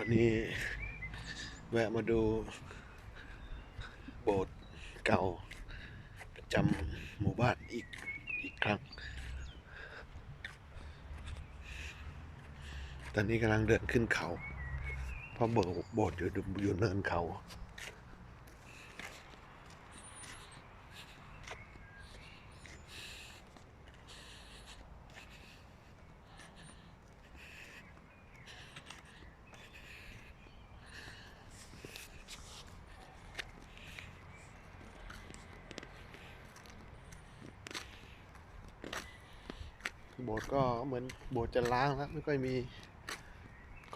วันนี้แวะมาดูโบสถ์เก่าประจำหมู่บ้านอีกอีกครั้ง ตอนนี้กำลังเดินขึ้นเขา เพราะโบสถ์โบสถ์อยู่อยู่เนินเขา โบสถ์ก็เหมือนโบสถ์จะล้างแล้วไม่ค่อยมี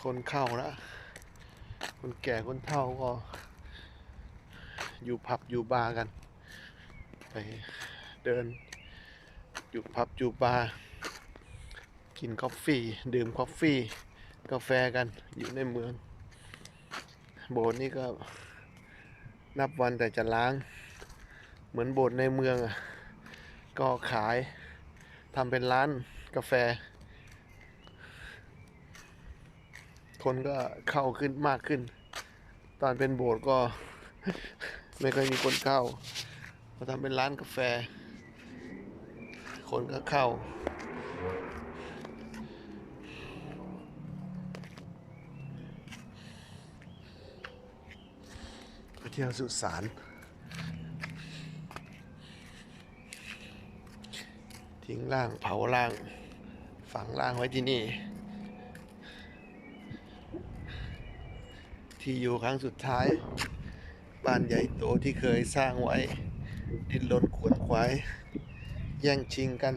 คนเข้าแล้วคนแก่คนเฒ่าก็ อยู่ผับอยู่บาร์กัน ไปเดิน อยู่ผับอยู่บาร์กินกาแฟดื่มกาแฟกาแฟกันอยู่ในเมือง โบสถ์นี่ก็นับวันแต่จะล้าง เหมือนโบสถ์ในเมืองอะก็ขายทำเป็นร้าน กาแฟ คนก็เข้าขึ้นมากขึ้น ตอนเป็นโบสถ์ก็ ไม่เคยมีคนเข้าพอทำเป็นร้านกาแฟ คนก็เข้าเที่ยวสุสานทิ้งร่างเผาร่าง ฝังร่างไว้ที่นี่ ที่อยู่ครั้งสุดท้าย บ้านใหญ่โตที่เคยสร้างไว้ ดิ้นรนขวนขวาย แย่งชิงกัน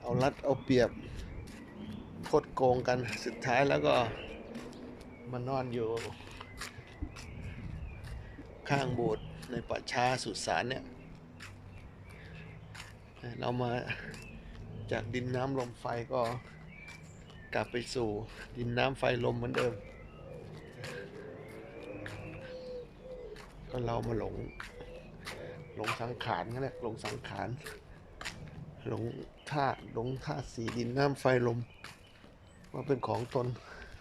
เอารัดเอาเปรียบคดโกงกันสุดท้ายแล้วก็มานอนอยู่ ข้างโบสถ์ในป่าช้าสุสานเนี่ย เรามา จากดินน้ำลมไฟก็กลับไปสู่ดินน้ำไฟลมเหมือนเดิม ก็เรามาหลง หลงสังขารกันแหละหลงสังขารหลงธาตุหลงธาตุสีดินน้ำไฟลมว่าเป็นของตน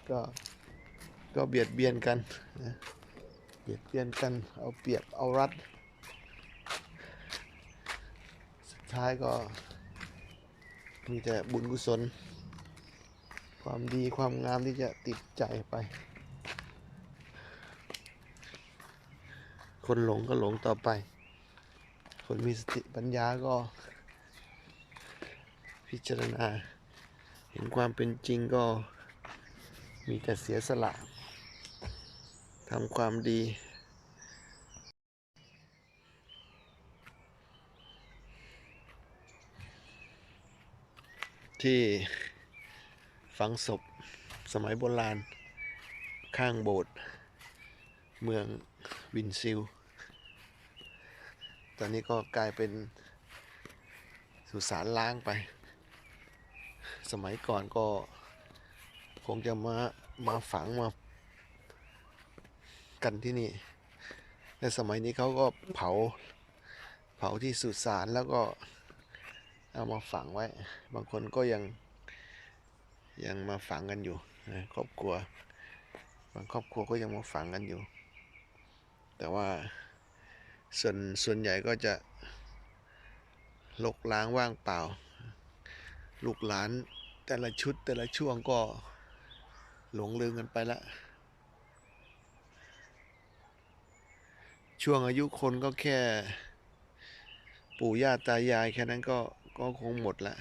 ก็ก็เบียดเบียนกันนะเบียดเบียนกันเอาเปรียบเอารัด สุดท้ายก็ มีแต่บุญกุศล ความดีความงามที่จะติดใจไป คนหลงก็หลงต่อไป คนมีสติปัญญาก็ พิจารณา เห็นความเป็นจริงก็มีแต่เสียสละทำความดี ที่ฝังศพสมัยโบราณ ข้างโบสถ์เมืองวินซิล ตอนนี้ก็กลายเป็นสุสานล้างไป สมัยก่อนก็คงจะมามาฝังมากันที่นี่แต่สมัยนี้เขาก็เผาเผาที่สุสานแล้วก็ เอามาฝังไว้ บางคนก็ยังยังมาฝังกันอยู่ครอบครัว บางครอบครัวก็ยังมาฝังกันอยู่ แต่ว่าส่วนส่วนใหญ่ก็จะลกล้างว่างเปล่า ลูกหลานแต่ละชุดแต่ละช่วงก็หลงลืมกันไปละ ช่วงอายุคนก็แค่ ปู่ย่าตายายแค่นั้นก็ ก็คงหมดละ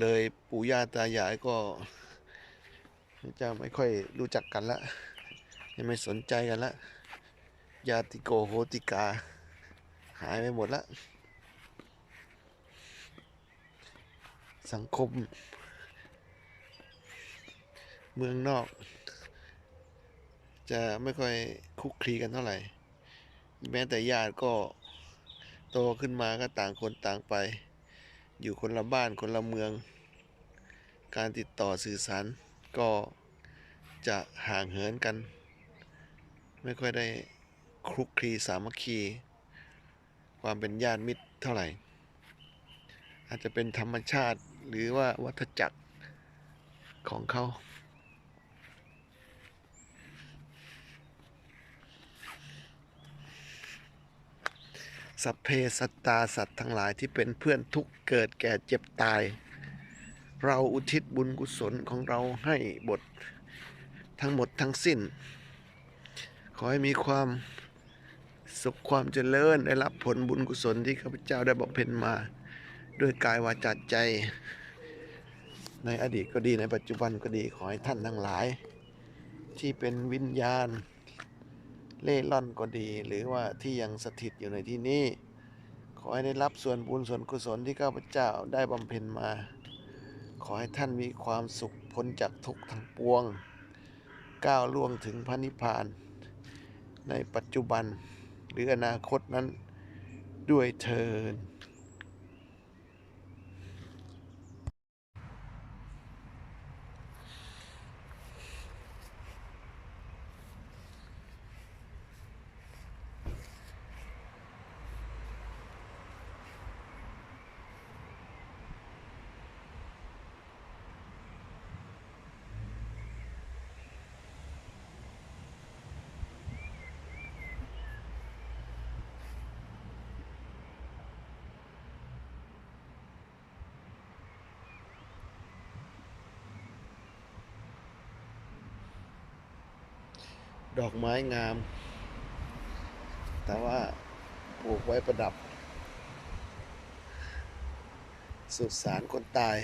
เลยปู่ย่าตายายก็ จะไม่ค่อยรู้จักกันละยังไม่สนใจกันละญาติโกโหติกา หายไปหมดละ สังคม เมืองนอก จะไม่ค่อยคุกคลีกันเท่าไหร่ แม้แต่ญาติก็โตขึ้นมาก็ต่างคนต่างไป อยู่คนละบ้านคนละเมือง การติดต่อสื่อสารก็จะห่างเหินกัน ไม่ค่อยได้คลุกคลีสามัคคี ความเป็นญาติมิตรเท่าไหร่ อาจจะเป็นธรรมชาติหรือว่าวัฏจักรของเขา สัพเพสัตตาสัตว์ทั้งหลายที่เป็นเพื่อนทุกเกิดแก่เจ็บตาย เราอุทิศบุญกุศลของเราให้บททั้งหมดทั้งสิ้น ขอให้มีความสุขความเจริญได้รับผลบุญกุศลที่ข้าพเจ้าได้บำเพ็ญมา ด้วยกายวาจาใจ ในอดีตก็ดีในปัจจุบันก็ดีขอให้ท่านทั้งหลาย ที่เป็นวิญญาณ เล่ร่อนก็ดี หรือว่าที่ยังสถิตอยู่ในที่นี้ ขอให้ได้รับส่วนบุญส่วนกุศลที่ข้าพเจ้าได้บำเพ็ญมา ขอให้ท่านมีความสุขพ้นจากทุกข์ทั้งปวง ก้าวล่วงถึงพระนิพพาน ในปัจจุบันหรืออนาคตนั้นด้วยเทิน ดอกไม้งาม แต่ว่าปลูกไว้ประดับ สุสานคนตาย